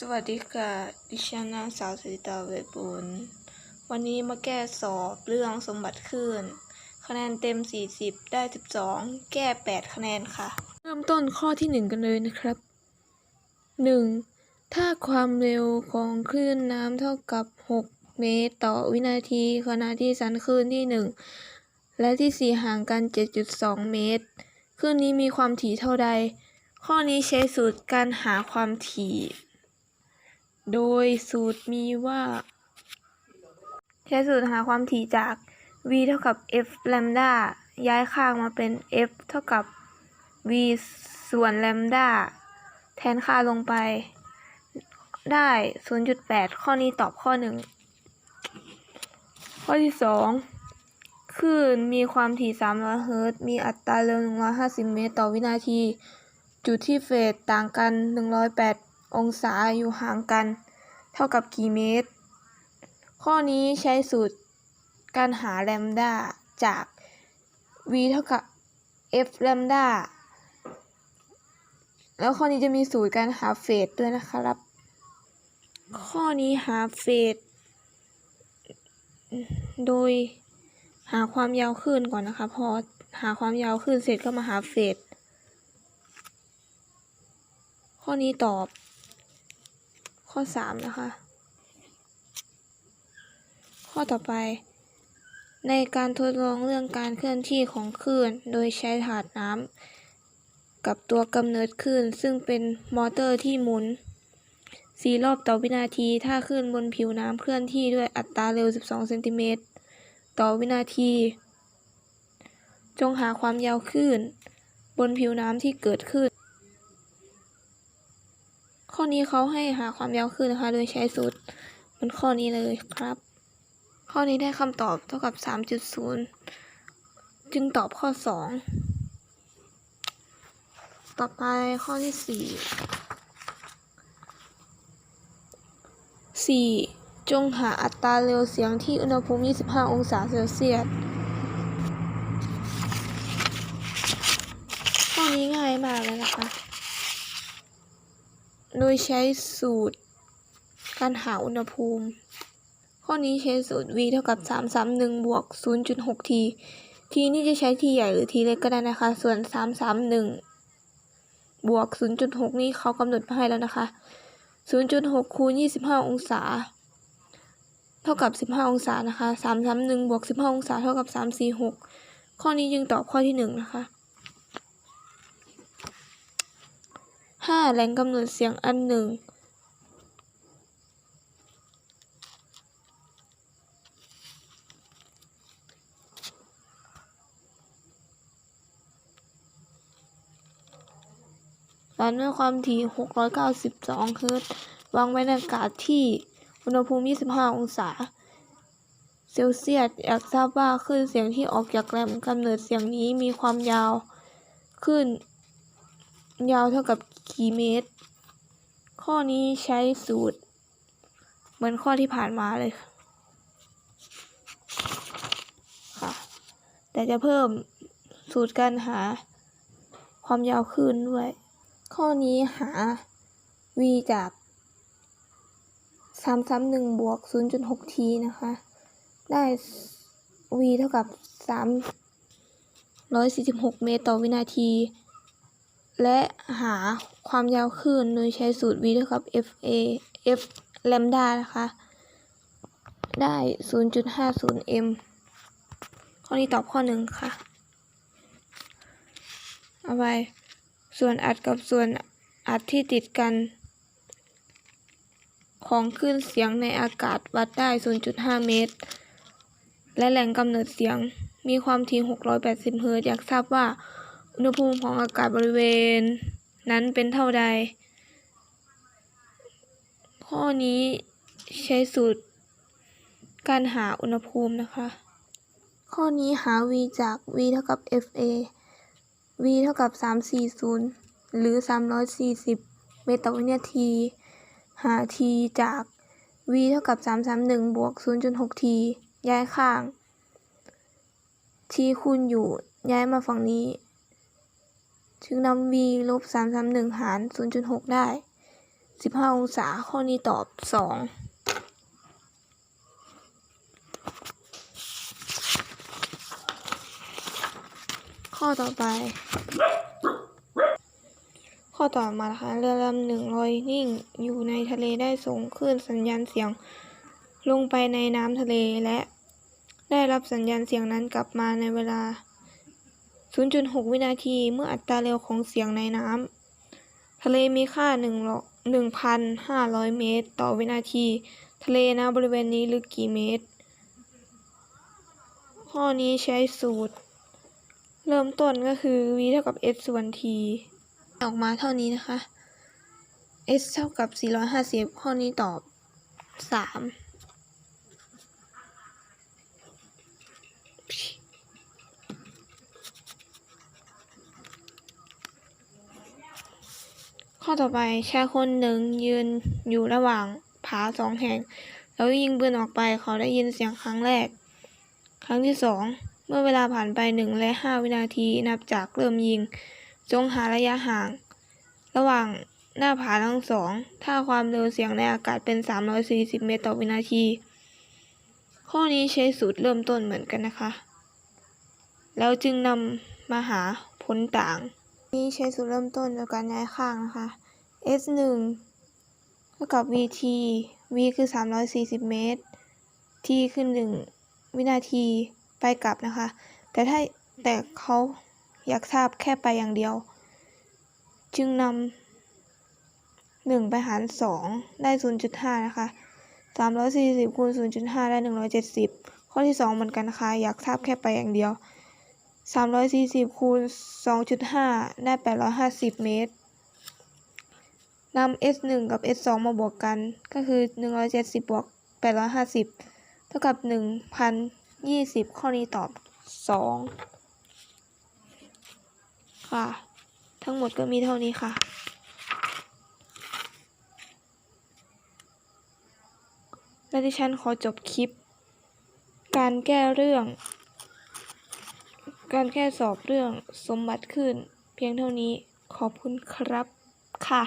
สวัสดีค่ะ ดิฉันนางสาวสิริตาเวทบุญวันนี้มาแก้สอบเรื่องสมบัติคลื่นคะแนนเต็ม 40 ได้ 12 แก้ 8 คะแนนค่ะ เริ่มต้นข้อที่ 1 กันเลยนะครับ 1. ถ้าความเร็วของคลื่นน้ำเท่ากับ 6 เมตรต่อวินาทีขณะที่สันคลื่นที่ 1 และที่ 4 ห่างกัน 7.2 เมตรคลื่นนี้มีความถี่เท่าใด ข้อนี้ใช้สูตรการหาความถี่ โดยสูตรมีว่า ใช้สูตรหาความถี่จาก v เท่ากับ f lambda ย้ายข้างมาเป็น f เท่ากับ v ส่วน lambda แทนค่าลงไป ได้ 0.8 ข้อนี้ตอบข้อ1ข้อที่2คลื่นมีความถี่ 300 เฮิรตซ์ มีอัตราเร็ว 150 เมตร ต่อวินาที จุดที่เฟสต่างกัน 108 องศาอยู่ห่างกัน เท่ากับกี่เมตร ข้อนี้ใช้สูตรการหาแลมดาจาก v เท่ากับ f แลมดาแล้วข้อนี้จะมีสูตรการหาเฟสด้วยนะครับ ข้อนี้หาเฟสโดยหาความยาวคลื่นก่อนนะคะ พอหาความยาวคลื่นเสร็จก็มาหาเฟสข้อนี้ตอบ ข้อสามนะคะ ข้อต่อไป ในการทดลองเรื่องการเคลื่อนที่ของคลื่น โดยใช้ถาดน้ำกับตัวกำเนิดคลื่น ซึ่งเป็นมอเตอร์ที่หมุนสี่รอบต่อวินาที ถ้าคลื่นบนผิวน้ำเคลื่อนที่ด้วยอัตราเร็ว 12 เซนติเมตรต่อวินาที จงหาความยาวคลื่น บนผิวน้ำที่เกิดขึ้น ข้อนี้เขาให้หาความยาวคลื่นนะคะ โดยใช้สูตรเหมันข้อนี้เลยครับ ข้อนี้ได้คำตอบเท่ากับ 3.0 จึงตอบข้อ 2 ต่อไปข้อที่ 4 4. จงหาอัตราเร็วเสียงที่อุณหภูมิ 25 องศาเซลเซียสข้อนี้ง่ายมากเลยนะคะ โดยใช้สูตรการหาอุณหภูมิ ข้อนี้ใช้สูตร v เท่ากับ 331 บวก 0.6 t t นี่จะใช้ t ใหญ่หรือ t เล็กก็ได้นะคะ ส่วน 331 บวก 0.6 นี่เขากำหนดมาให้แล้วนะคะ 0.6 คูณ 25 องศา เท่ากับ 15 องศานะคะ 331 บวก 15 องศา เท่ากับ 346 ข้อนี้จึงตอบข้อที่ 1 นะคะ ห้าแหล่งกำเนิดเสียงอันหนึ่งฝันด้วยความถี่ 692 เฮิรตซ์วางไว้ในอากาศที่อุณหภูมิ 25 องศา เซลเซียส อยากทราบว่าคลื่นเสียงที่ออกจากแหล่งกำเนิดเสียงนี้มีความยาวคลื่น ยาวเท่ากับกี่เมตร ข้อนี้ใช้สูตร เหมือนข้อที่ผ่านมาเลยค่ะ แต่จะเพิ่มสูตรการหาความยาวคลื่นด้วย ข้อนี้หา v จาก331บวก0.6 t นะคะ ได้ v เท่ากับ 346 เมตรต่อวินาที และหาความยาวคลื่นโดยใช้สูตร v เท่ากับ f a f lambda นะคะ ได้ 0.50 m ข้อนี้ตอบข้อหนึ่งค่ะ เอาไป ส่วนอัดกับส่วนอัดที่ติดกัน ของคลื่นเสียงในอากาศวัดได้ 0.5 เมตร และแหล่งกำเนิดเสียงมีความถี่ 680 เฮิร์ตซ์อยากทราบว่า อุณหภูมิของอากาศบริเวณ นั้นเป็นเท่าใด ข้อนี้ใช้สูตร การหาอุณหภูมินะคะ ข้อนี้หา v จาก v เท่ากับ fa v เท่ากับ 340 หรือ 340 เมตรต่อวินาที หา t จาก v เท่ากับ 331 บวก 0.6 t ย้ายข้าง t คูณอยู่ย้ายมาฝั่งนี้ จึงนำ v ลบ331หาร0.6ได้สิบห้าองศาข้อนี้ตอบสองข้อต่อไป ข้อต่อมานะคะเรือลำหนึ่งลอยนิ่งอยู่ในทะเลได้ส่งคลื่นสัญญาณเสียง ลงไปในน้ำทะเลและได้รับสัญญาณเสียงนั้นกลับมาในเวลา 0.6 วินาทีเมื่ออัตราเร็วของเสียงในน้ำ ทะเลมีค่า 1,500 เมตร ต่อวินาที ทะเลนะบริเวณนี้ลึกกี่เมตร ข้อนี้ใช้สูตร เริ่มต้นก็คือ v เท่ากับ s ส่วน t ออกมาเท่านี้นะคะ s เท่ากับ 450 ข้อนี้ตอบ 3 ข้อต่อไปชายคนหนึ่งยืนอยู่ระหว่างผาสองแห่ง แล้วยิงปืนออกไปเขาได้ยินเสียงครั้งแรก ครั้งที่สองเมื่อเวลาผ่านไปหนึ่งและห้าวินาทีนับจากเริ่มยิง จงหาระยะห่าง ระหว่างหน้าผาทั้งสอง ถ้าความเร็วเสียงในอากาศเป็น 340 เมตรต่อวินาที ข้อนี้ใช้สูตรเริ่มต้นเหมือนกันนะคะ แล้วจึงนำมาหาผลต่าง นี้ใช้สูตรเริ่มต้นโดยการย้ายข้างนะคะ s 1เท่ากับ vt v คือ 340 เมตร t คือ 1 วินาทีไปกลับนะคะ แต่ถ้าแต่เขาอยากทราบแค่ไปอย่างเดียว จึงนำ1ไปหาร2ได้ 0.5 นะคะ 340คูณ0.5 ได้ 170 ข้อที่ 2 เหมือนกันนะคะอยากทราบแค่ไปอย่างเดียว 340คูณ2.5 ได้ 850 เมตรนำ S 1 กับ S 2 มาบวกกัน ก็คือ 170 บวก 850 เท่ากับ 1,020 ข้อนี้ตอบ 2 ค่ะ ทั้งหมดก็มีเท่านี้ค่ะและที่ฉันขอจบคลิป การแก้เรื่อง การแค่สอบเรื่องสมบัติขึ้น เพียงเท่านี้ขอบคุณครับค่ะ